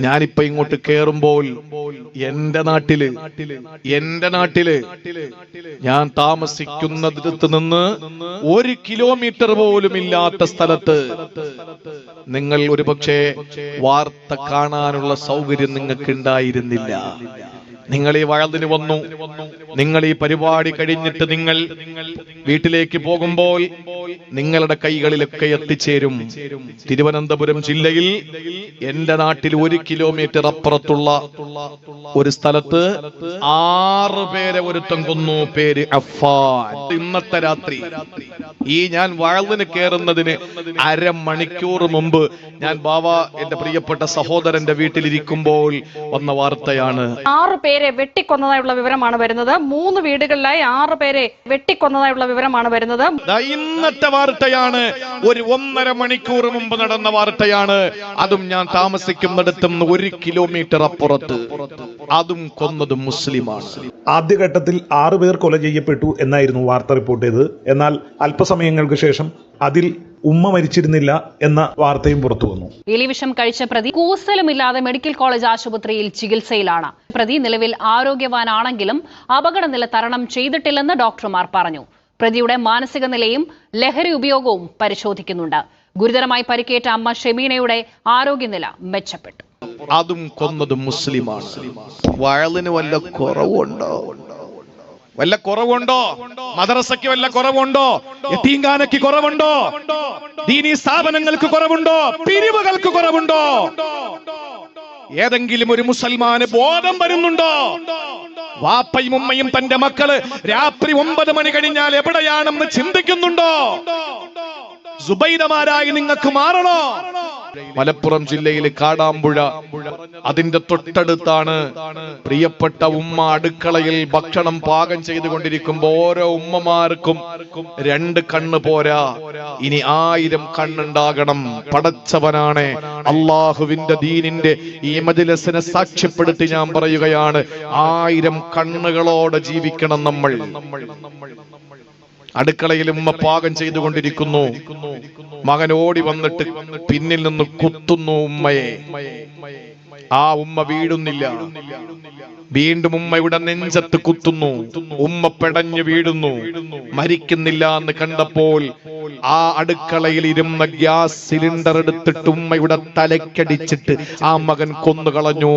ഞാനിപ്പോ ഇങ്ങോട്ട് കേറുമ്പോൾ എന്റെ നാട്ടിൽ എന്റെ നാട്ടിൽ ഞാൻ താമസിക്കുന്നിടത്ത് നിന്ന് ഒരു കിലോമീറ്റർ പോലും ഇല്ലാത്ത സ്ഥലത്ത് നിങ്ങൾ ഒരുപക്ഷെ വാർത്ത കാണാനുള്ള സൗകര്യം നിങ്ങൾക്ക് ഉണ്ടായിരുന്നില്ല നിങ്ങൾ ഈ വഴതിന് വന്നു. നിങ്ങൾ ഈ പരിപാടി കഴിഞ്ഞിട്ട് നിങ്ങൾ വീട്ടിലേക്ക് പോകുമ്പോൾ നിങ്ങളുടെ കൈകളിലൊക്കെ എത്തിച്ചേരും. തിരുവനന്തപുരം ജില്ലയിൽ എന്റെ നാട്ടിൽ ഒരു കിലോമീറ്റർ അപ്പുറത്തുള്ള ഒരു സ്ഥലത്ത് ആറ് പേരെ ഒരുത്തം കൊന്നു. പേര് അഫാൻ ഇന്നത്തെ രാത്രി ഈ ഞാൻ വഴതിന് കയറുന്നതിന് അരമണിക്കൂർ മുമ്പ് ഞാൻ ബാബ എന്റെ പ്രിയപ്പെട്ട സഹോദരന്റെ വീട്ടിലിരിക്കുമ്പോൾ വന്ന വാർത്തയാണ്. ആറ് പേരെ വെട്ടിക്കൊന്നതായുള്ള വിവരമാണ് വരുന്നത്. മൂന്ന് വീടുകളിലായി ആറ് പേരെ വെട്ടിക്കൊന്നതായുള്ള വിവരമാണ് വരുന്നത്. ദാ ഇന്നത്തെ വാർത്തയാണ്. ഒരു ഒന്നര മണിക്കൂർ മുമ്പ് നടന്ന വാർത്തയാണ്. അതും ഞാൻ താമസിക്കുന്നിടത്തും ഒരു കിലോമീറ്റർ അപ്പുറത്ത്. അതും കൊന്നത് മുസ്ലിമാണ്. ആദ്യഘട്ടത്തിൽ ആറ് പേർ കൊല ചെയ്യപ്പെട്ടു എന്നായിരുന്നു വാർത്ത റിപ്പോർട്ട് ചെയ്തത്. എന്നാൽ അല്പസമയങ്ങൾക്ക് ശേഷം അതിൽ ഉമ്മ മരിച്ചിരുന്നില്ല എന്ന വാർത്തയും പുറത്തു വന്നു. എലിവിഷം കഴിച്ച പ്രതി കൂസലുമില്ലാതെ മെഡിക്കൽ കോളേജ് ആശുപത്രിയിൽ ചികിത്സയിലാണ്. പ്രതി നിലവിൽ ആരോഗ്യവാനാണെങ്കിലും അപകടനില തരണം ചെയ്തിട്ടില്ലെന്ന് ഡോക്ടർമാർ പറഞ്ഞു. പ്രതിയുടെ മാനസിക നിലയും ലഹരി ഉപയോഗവും പരിശോധിക്കുന്നുണ്ട്. ഗുരുതരമായി പരിക്കേറ്റ അമ്മ ഷെമീനയുടെ ആരോഗ്യനില മെച്ചപ്പെട്ടു. അതും കൊന്നതും മുസ്ലിമാണ്. വയലിന് വല്ല കുറവുണ്ടോ? വല്ല കുറവുണ്ടോ? മദ്രസയ്ക്ക് വല്ല കുറവുണ്ടോ? എത്തീങ്കാനയ്ക്ക് കുറവുണ്ടോ? ദീനി സ്ഥാപനങ്ങൾക്ക് കുറവുണ്ടോ? പിരിവുകൾക്ക് കുറവുണ്ടോ? ഏതെങ്കിലും ഒരു മുസൽമാന് ബോധം വരുന്നുണ്ടോ? വാപ്പയും ഉമ്മയും തന്റെ മക്കൾ രാത്രി ഒമ്പത് മണി കഴിഞ്ഞാൽ എവിടെയാണെന്ന് ചിന്തിക്കുന്നുണ്ടോ? സുബൈദമാരായി നിങ്ങൾക്ക് മാറണോ? മലപ്പുറം ജില്ലയിലെ കാടാമ്പുഴ. അതിന്റെ തൊട്ടടുത്താണ് പ്രിയപ്പെട്ട ഉമ്മ അടുക്കളയിൽ ഭക്ഷണം പാകം ചെയ്തുകൊണ്ടിരിക്കുമ്പോ ഓരോ ഉമ്മമാർക്കും രണ്ട് കണ്ണ് പോരാ. ഇനി ആയിരം കണ്ണുണ്ടാകണം. പടച്ചവനാണ്. അള്ളാഹുവിന്റെ ദീനിന്റെ ഈ മജിലസിനെ സാക്ഷ്യപ്പെടുത്തി ഞാൻ പറയുകയാണ്. ആയിരം കണ്ണുകളോടെ ജീവിക്കണം നമ്മൾ. അടുക്കളയിൽ ഉമ്മ പാകം ചെയ്തുകൊണ്ടിരിക്കുന്നു. മകൻ ഓടി വന്നിട്ട് പിന്നിൽ നിന്ന് കുത്തുന്നു ഉമ്മയെ. ആ ഉമ്മ വീഴുന്നില്ല. വീണ്ടും ഉമ്മയുടെ നെഞ്ചത്ത് കുത്തുന്നു. ഉമ്മ പെടഞ്ഞു വീഴുന്നു. മരിക്കുന്നില്ല എന്ന് കണ്ടപ്പോൾ ആ അടുക്കളയിൽ ഇരുന്ന ഗ്യാസ് സിലിണ്ടർ എടുത്തിട്ട് ഉമ്മയുടെ തലക്കടിച്ചിട്ട് ആ മകൻ കൊന്നുകളഞ്ഞു.